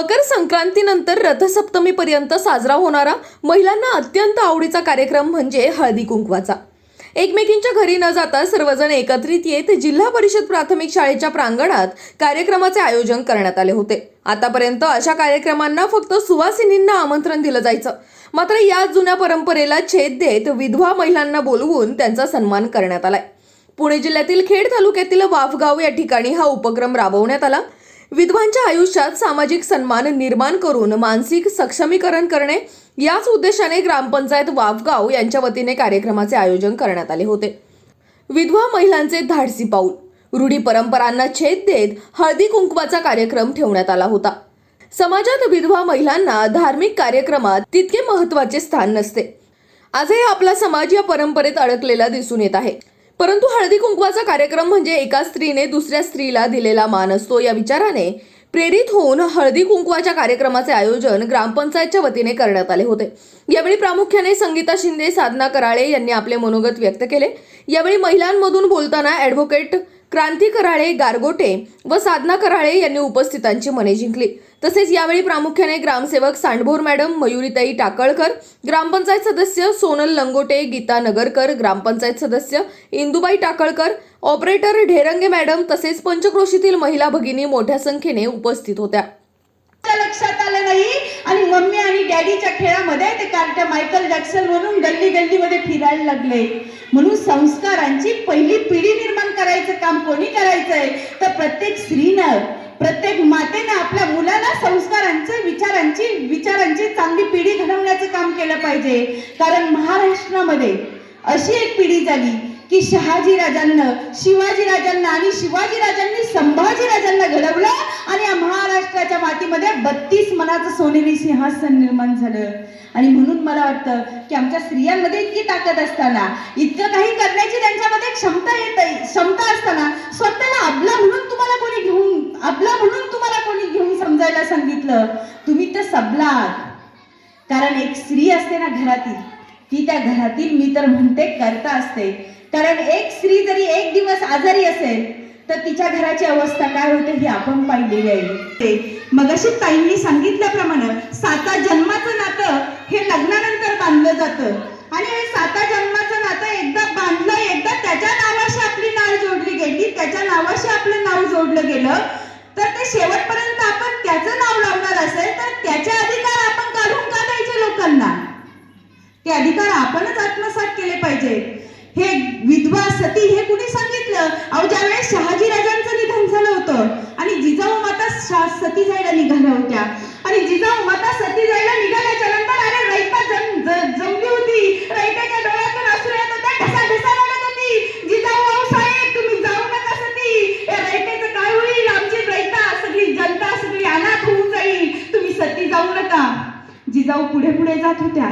मकर संक्रांतीनंतर रथसप्तमीपर्यंत साजरा होणारा महिलांना अत्यंत आवडीचा कार्यक्रम म्हणजे हळदी कुंकवाचा. एकमेकींच्या घरी न जाता सर्वजण एकत्रित येत जिल्हा परिषद प्राथमिक शाळेच्या प्रांगणात कार्यक्रमाचे आयोजन करण्यात आले होते. आतापर्यंत अशा कार्यक्रमांना फक्त सुवासिनींना आमंत्रण दिलं जायचं. मात्र या जुन्या परंपरेला छेद देत विधवा महिलांना बोलवून त्यांचा सन्मान करण्यात आलाय. पुणे जिल्ह्यातील खेड तालुक्यातील वाफगाव या ठिकाणी हा उपक्रम राबवण्यात आला. विधवांच्या आयुष्यात सामाजिक सन्मान निर्माण करून मानसिक सक्षमीकरण करणे याच उद्देशाने ग्रामपंचायत वाफगाव यांच्या वतीने कार्यक्रमाचे आयोजन करण्यात आले होते. विधवा महिलांचे धाडसी पाऊल. रूढी परंपरांना छेद देत हळदी कुंकवाचा कार्यक्रम ठेवण्यात आला होता. समाजात विधवा महिलांना धार्मिक कार्यक्रमात तितके महत्त्वाचे स्थान नसते. आजही आपला समाज या परंपरेत अडकलेला दिसून येत आहे. परंतु हळदी कुंकवाचा कार्यक्रम म्हणजे एका स्त्रीने दुसऱ्या स्त्रीला दिलेला मान असतो. या विचाराने प्रेरित होऊन हळदी कुंकवाच्या कार्यक्रमाचे आयोजन ग्रामपंचायतच्या वतीने करण्यात आले होते. यावेळी प्रामुख्याने संगीता शिंदे साधना कराळे यांनी आपले मनोगत व्यक्त केले. यावेळी महिलांमधून बोलताना ॲडव्होकेट क्रांती कराळे गारगोटे व साधना कराळे यांनी उपस्थितांची मने जिंकली. तसेच यावेळी प्रामुख्याने ग्रामसेवक सांडभोर मॅडम मयुरीताई टाकळकर ग्रामपंचायत सदस्य सोनल लंगोटे गीता नगरकर ग्रामपंचायत सदस्य इंदुबाई टाकळकर ऑपरेटर ढेरंगे मॅडम तसेच पंचक्रोशीतील महिला भगिनी मोठ्या संख्येने उपस्थित होत्या. लक्षात आलं नाही? आणि मम्मी आणि डॅडीच्या खेळामध्ये ते कार्ट मायकल जॅक्सन म्हणून गल्ली गल्लीमध्ये फिरायला लागले. म्हणून संस्कारांची पहिली पिढी निर्माण करायचं काम कोणी करायचंय? तर प्रत्येक स्त्रीनं प्रत्येक मातेनं आपल्या मुलाला संस्कारांचे विचारांची विचारांची चांगली पिढी घडवण्याचं काम केलं पाहिजे. कारण महाराष्ट्रामध्ये अशी एक पिढी झाली की शहाजी राजांना शिवाजी राजांना आणि शिवाजी राजांनी संभाजी राजांना घडवलं आणि या महाराष्ट्राच्या मातीमध्ये बत्तीस मनाचं सोनेरी सिंहासन निर्माण झालं. आणि म्हणून मला वाटतं की आमच्या स्त्रियांमध्ये इतकी ताकद असताना इतकं काही करण्याची त्यांच्यामध्ये क्षमता येत क्षमता असताना स्वतःला आपला म्हणून तुम्हाला कोणी घेऊन आपला म्हणून तुम्हाला कोणी घेऊन समजायला सांगितलं? तुम्ही तर सबला आहात कारण एक स्त्री असते ना घरातील ती त्या घरातील मी तर म्हणते करता असते. कारण एक स्त्री जरी एक दिवस आजारी असेल तर तिच्या घराची अवस्था काय होते ही आपण पाहिलेली आहे. मग अशी ताईंनी सांगितल्याप्रमाणे साता जन्माचं नातं हे लग्नानंतर बांधलं जातं. आणि हे साता जन्माचं नातं एकदा बांधलं एकदा त्याच्या नावाशी आपली नाळ जोडली गेली त्याच्या नावाशी आपलं नाव जोडलं गेलं तर ते शेवटपर्यंत आपण त्याचं नाव लावणार असेल तर त्याचे अधिकार आपण काढून का द्यायचे लोकांना. ते अधिकार आपणच आत्मसात केले पाहिजे हे विधवा सती हे कुणी सांगितलं? अहो ज्यावेळेस शहाजी राजांचं निधन झालं होतं आणि जिजाऊ माता सती जायला निघाल्या होत्या. आणि जिजाऊ माता सती जायला निघाल्याच्या नंतर अरे रयता जम जमली होती. रयताच्या डोळ्यातून असू येत होता ठसा ठसा लागत होती. जिजाऊ अहो साहेब तुम्ही जाऊ नका सती. या रैतेचं काय होईल? आमची रयता सगळी जनता सगळी अनाथ होऊन जाईल. तुम्ही सती जाऊ नका. जिजाऊ पुढे पुढे जात होत्या.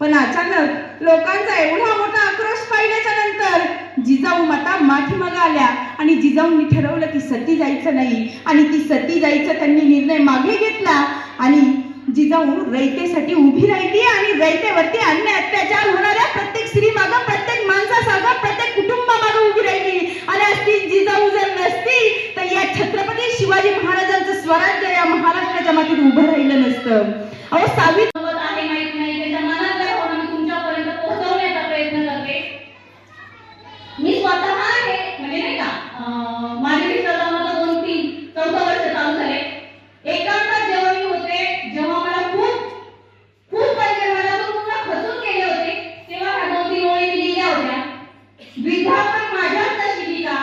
पण अचानक लोकांचा एवढा मोठा आक्रोश पाहिल्याच्या नंतर जिजाऊ माता माठीमाग आल्या आणि जिजाऊंनी ठरवलं की सती जायचं नाही. आणि ती सती जायचं त्यांनी निर्णय मागे घेतला आणि जिजाऊ रयतेसाठी उभी राहिली आणि रयतेवरती अन्य अत्याचार होणाऱ्या प्रत्येक स्त्री मागं प्रत्येक माणसासागं प्रत्येक कुटुंबामागं उभी राहिली. आणि आज ती जिजाऊ जर नसती तर या छत्रपती शिवाजी महाराजांचं स्वराज्य या महाराष्ट्राच्या मातीत उभं राहिलं नसतं. अहो सावित्री सोबत आहे माहीत नाही त्याच्या मनात काय होणं मी तुमच्यापर्यंत पोहोचवण्याचा प्रयत्न करते मी स्वतः आहे म्हणजे नाही का अं, माझे मिस्टर जन्माला दोन तीन चौदा वर्ष चालू झाले एकांतात जेव्हा मी होते जेव्हा मला खूप खूप पैसे माझ्याकडून पूर्ण खचून गेले होते तेव्हा ह्या दोन तीन ओळी मी लिहिल्या होत्या विधवा पण माझ्याच नशिबी का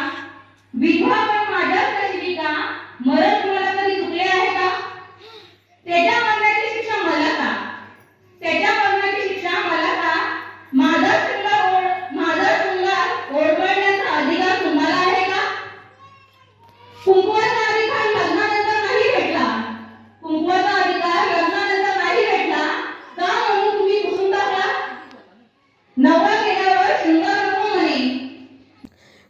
विधवा पण माझ्याच नशिबी का मरण तुम्हाला कधी चुकले आहे का त्याच्या मरणाची शिक्षा मला का त्याच्या मरणाची शिक्षा मला का माझा शृंगार ओढ माझा शृंगार ओढवण्याचा अधिकार तुम्हाला आहे का कुंकवाचा अधिकार लग्नानंतर नाही भेटला कुंकवाचा अधिकार लग्नानंतर नाही भेटला का म्हणून तुम्ही पुसून टाकला नवरा गेल्यावर शृंगार नको म्हणे